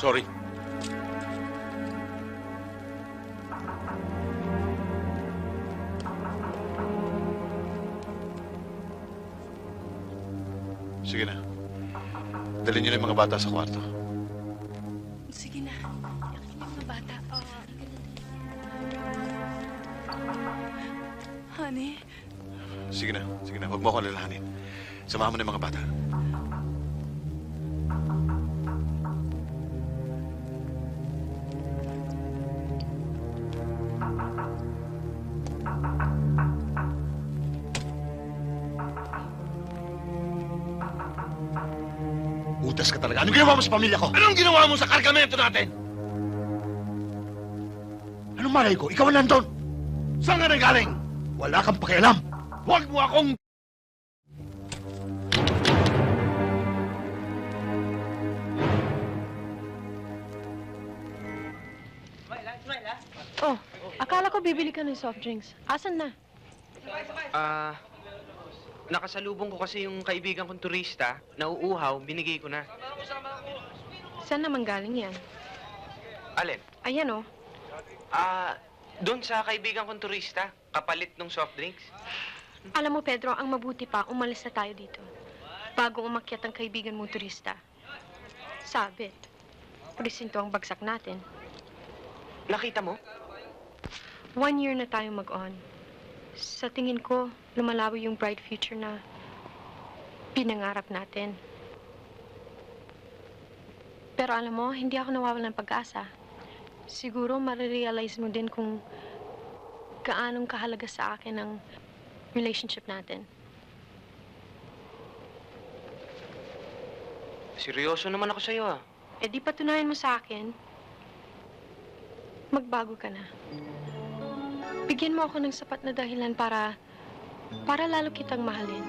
Sorry. Sige na. Dalhin niyo na yung mga bata sa kwarto. Sige na. Yakin yung mga bata. Honey, Sige na. Sige na. Huwag mo akong alalahanin. Samahan mo na yung mga bata. Utas ka talaga. Anong ginawa mo sa pamilya ko? Anong ginawa mo sa kargamento natin? Anong malay ko? Ikaw ang nandun! Saan ka nanggaling? Wala kang pakialam! Huwag mo akong... Oh, akala ko bibili ka ng soft drinks. Asan na? Ah, nakasalubong ko kasi yung kaibigan kong turista, nauuhaw, binigay ko na. Saan naman galing yan? Alin? Ayan oh. Ah, doon sa kaibigan kong turista, kapalit ng soft drinks. Alam mo, Pedro, ang mabuti pa, umalis na tayo dito. Bago umakyat ang kaibigan mong turista. Sabit. Presinto ang bagsak natin. Nakita mo? One year na tayo mag-on. Sa tingin ko, lumalawi yung bright future na pinangarap natin. Pero alam mo, hindi ako nawawalan ng pag-asa. Siguro marirealize mo din kung kaanong kahalaga sa akin ang relationship natin. Seryoso naman ako sa'yo ah. Eh di patunayan mo sa akin, magbago ka na. Bigyan mo ako ng sapat na dahilan para, para lalo kitang mahalin.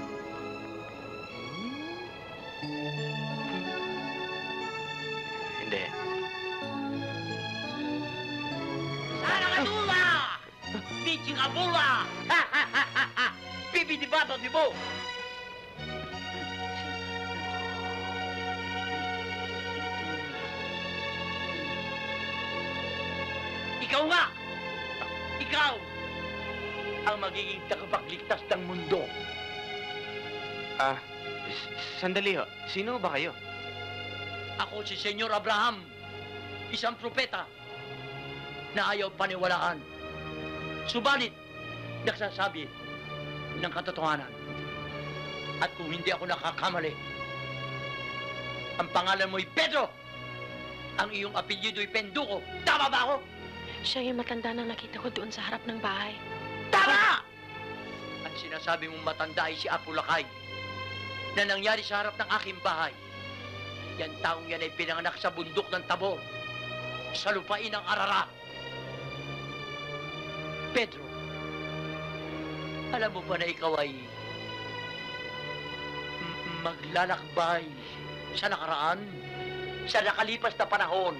Hindi. Sarakadula! Teaching abula! Bibi di bato di bo! Ikaw nga! Ikaw! Ang magiging tagapagligtas ng mundo. Ah, sandali ho. Sino ba kayo? Ako si Senyor Abraham, isang propeta na ayaw paniwalaan. Subalit, nagsasabi ng katotohanan. At kung hindi ako nakakamali, ang pangalan mo'y Pedro. Ang iyong apelyido'y Penduko. Tama ba ako? Siya yung matanda na nakita ko doon sa harap ng bahay. Tama! Ang sinasabi mong matanda ay si Apulakay na nangyari sa harap ng aking bahay. Yan taong yan ay pinanganak sa bundok ng Tabor, sa lupain ng Ararat. Pedro, alam mo ba na ikaw ay maglalakbay sa nakaraan, sa nakalipas na panahon.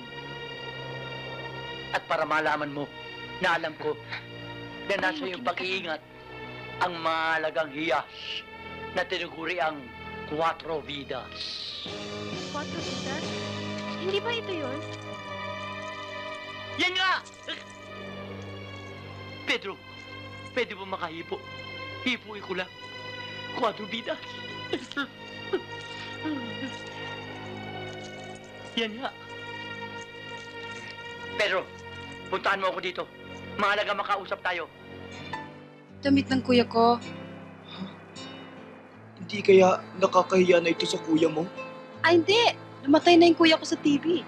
At para malaman mo na alam ko na nasa iyong pag-iingat ang mahalagang hiyas na tinuguri ang Cuatro Vidas. Was that? Hindi ba ito yun? Yan nga! Pedro, pwede ba makahipo? Hipuin ko lang. Cuatro Vidas. Yan nga. Pedro, puntahan mo ako dito. Mahalaga makausap tayo. Damit ng kuya ko. Hindi kaya nakakahiya na ito sa kuya mo? Ay, hindi. Namatay na yung kuya ko sa TV.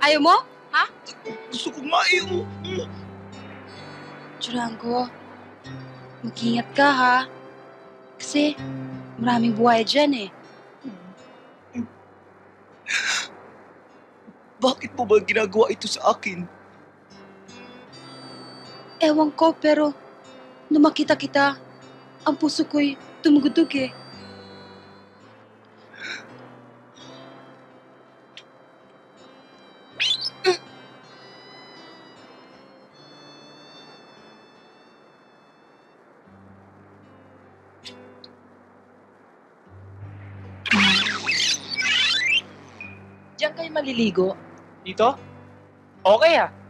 Ayaw mo? Gusto ko nga oh. Mm. Churango, mag-ingat ka ha. Kasi maraming buhay dyan eh. Bakit mo ba ginagawa ito sa akin? Ewan ko pero nung makita kita, ang puso ko'y tumugudog eh. Diyan kayo maliligo. Dito? Okay ah.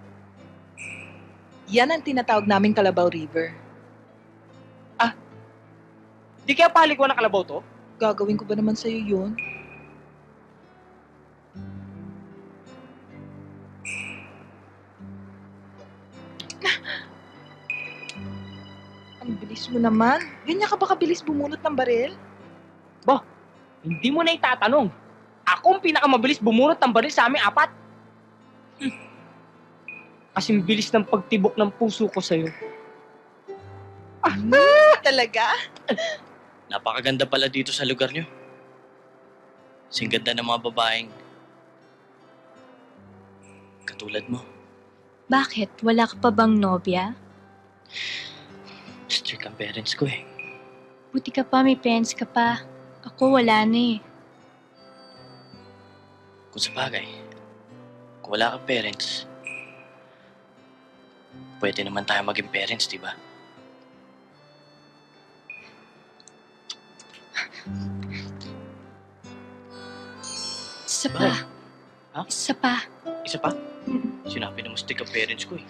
Yan ang tinatawag naming Kalabaw River. Di kaya paligwa ng kalabaw to? Gagawin ko ba naman sa'yo yun? Ang bilis mo naman. Ganyan ka ba kabilis bumunot ng baril? Hindi mo na itatanong. Ako ang pinakamabilis bumunot ng baril sa aming apat. Hmm. Kasing bilis ng pagtibok ng puso ko sa'yo. Ah, talaga? Napakaganda pala dito sa lugar nyo. Sing ganda ng mga babaeng katulad mo. Bakit? Wala ka pa bang nobya? Strict ang parents ko eh. Buti ka pa, may parents ka pa. Ako wala na eh. Kung sa bagay, kung wala kang parents, pwede naman tayo maging parents, di ba? Isa pa. Ha? Isa pa. Isa pa, sinabi na strict ang parents ko eh.